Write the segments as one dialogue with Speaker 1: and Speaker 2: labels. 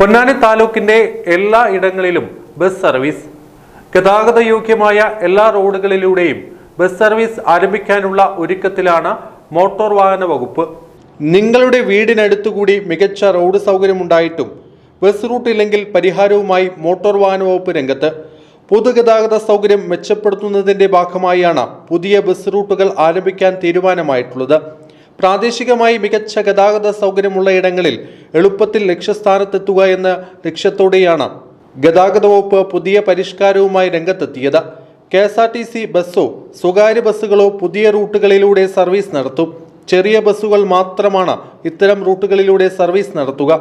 Speaker 1: പൊന്നാനി താലൂക്കിന്റെ എല്ലാ ഇടങ്ങളിലും bus service ഗതാഗത യോഗ്യമായ എല്ലാ റോഡുകളിലൂടെയും ബസ് സർവീസ് ആരംഭിക്കാനുള്ള ഒരുക്കത്തിലാണ് മോട്ടോർ വാഹന വകുപ്പ്. നിങ്ങളുടെ വീടിനടുത്തുകൂടി മികച്ച റോഡ് സൗകര്യമുണ്ടായിട്ടും ബസ് റൂട്ട് ഇല്ലെങ്കിൽ പരിഹാരവുമായി മോട്ടോർ വാഹന വകുപ്പ് രംഗത്ത് പൊതുഗതാഗത സൗകര്യം മെച്ചപ്പെടുത്തുന്നതിന്റെ ഭാഗമായാണ് പുതിയ ബസ് റൂട്ടുകൾ ആരംഭിക്കാൻ തീരുമാനമായിട്ടുള്ളത്. പ്രാദേശികമായി മികച്ച ഗതാഗത സൗകര്യമുള്ള ഇടങ്ങളിൽ എളുപ്പത്തിൽ ലക്ഷ്യസ്ഥാനത്തെത്തുക എന്ന ലക്ഷ്യത്തോടെയാണ് ഗതാഗത വകുപ്പ് പുതിയ പരിഷ്കാരവുമായി രംഗത്തെത്തിയത്. K S R T C ബസ്സോ സ്വകാര്യ ബസ്സുകളോ പുതിയ റൂട്ടുകളിലൂടെ സർവീസ് നടത്തും. ചെറിയ ബസ്സുകൾ മാത്രമാണ് ഇത്തരം റൂട്ടുകളിലൂടെ സർവീസ് നടത്തുക.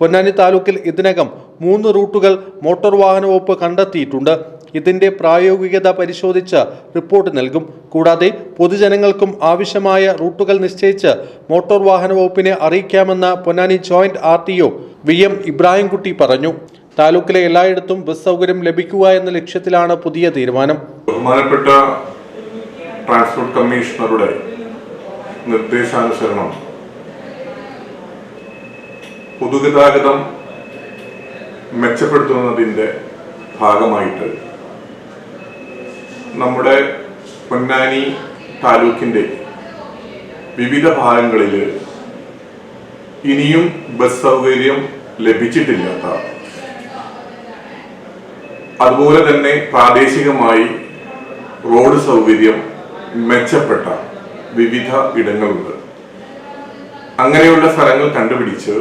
Speaker 1: പൊന്നാനി താലൂക്കിൽ ഇതിനകം മൂന്ന് റൂട്ടുകൾ മോട്ടോർ വാഹന വകുപ്പ് കണ്ടെത്തിയിട്ടുണ്ട്. ഇതിന്റെ പ്രായോഗികത പരിശോധിച്ച് റിപ്പോർട്ട് നൽകും. കൂടാതെ പൊതുജനങ്ങൾക്കും ആവശ്യമായ റൂട്ടുകൾ നിശ്ചയിച്ച് മോട്ടോർ വാഹന വകുപ്പിനെ അറിയിക്കാമെന്ന് Ponnani joint R T O V M Ibrahimkutty പറഞ്ഞു. താലൂക്കിലെ എല്ലായിടത്തും ബസ് സൗകര്യം ലഭിക്കുക എന്ന ലക്ഷ്യത്തിലാണ് പുതിയ തീരുമാനം.
Speaker 2: ബഹുമാനപ്പെട്ട ട്രാൻസ്പോർട്ട് കമ്മീഷണറുടെ നിർദ്ദേശാനുസരണം. പൊതുഗതാഗതം മെച്ചപ്പെടുത്തുന്നതിന്റെ ഭാഗമായിട്ട് നമ്മുടെ പൊന്നാനി താലൂക്കിന്റെ വിവിധ ഭാഗങ്ങളിൽ ഇനിയും ബസ് സൗകര്യം ലഭിച്ചിട്ടില്ലാത്ത അതുപോലെ തന്നെ പ്രാദേശികമായി റോഡ് സൗകര്യം മെച്ചപ്പെട്ട വിവിധ ഇടങ്ങളുണ്ട്. അങ്ങനെയുള്ള സ്ഥലങ്ങൾ കണ്ടുപിടിച്ച്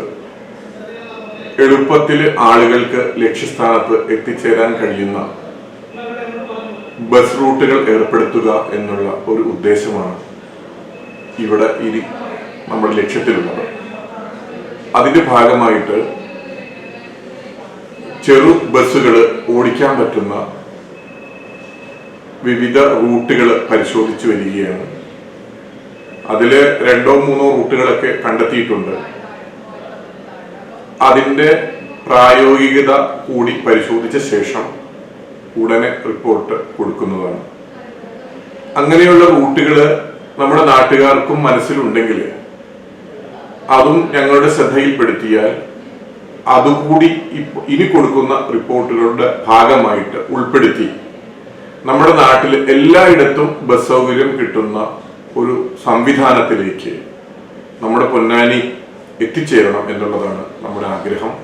Speaker 2: എളുപ്പത്തിൽ ആളുകൾക്ക് ലക്ഷ്യസ്ഥാനത്ത് എത്തിച്ചേരാൻ കഴിയുന്ന ബസ് റൂട്ടുകൾ ഏർപ്പെടുത്തുക എന്നുള്ള ഒരു ഉദ്ദേശമാണ് ഇവിടെ ഇനി നമ്മുടെ ലക്ഷ്യത്തിലുള്ളത്. അതിന്റെ ഭാഗമായിട്ട് ചെറു ബസ്സുകൾ ഓടിക്കാൻ പറ്റുന്ന വിവിധ റൂട്ടുകൾ പരിശോധിച്ചു വരികയാണ്. അതിൽ രണ്ടോ മൂന്നോ റൂട്ടുകളൊക്കെ കണ്ടെത്തിയിട്ടുണ്ട്. അതിന്റെ പ്രായോഗികത കൂടി പരിശോധിച്ച ശേഷം ഉടനെ റിപ്പോർട്ട് കൊടുക്കുന്നതാണ്. അങ്ങനെയുള്ള റൂട്ടുകൾ നമ്മുടെ നാട്ടുകാർക്കും മനസ്സിലുണ്ടെങ്കിൽ അതും ഞങ്ങളുടെ ശ്രദ്ധയിൽപ്പെടുത്തിയാൽ അതുകൂടി ഇനി കൊടുക്കുന്ന റിപ്പോർട്ടുകളുടെ ഭാഗമായിട്ട് ഉൾപ്പെടുത്തി നമ്മുടെ നാട്ടിൽ എല്ലായിടത്തും ബസ് സൗകര്യം കിട്ടുന്ന ഒരു സംവിധാനത്തിലേക്ക് നമ്മുടെ പൊന്നാനി എത്തിച്ചേരണം എന്നുള്ളതാണ് നമ്മുടെ ആഗ്രഹം.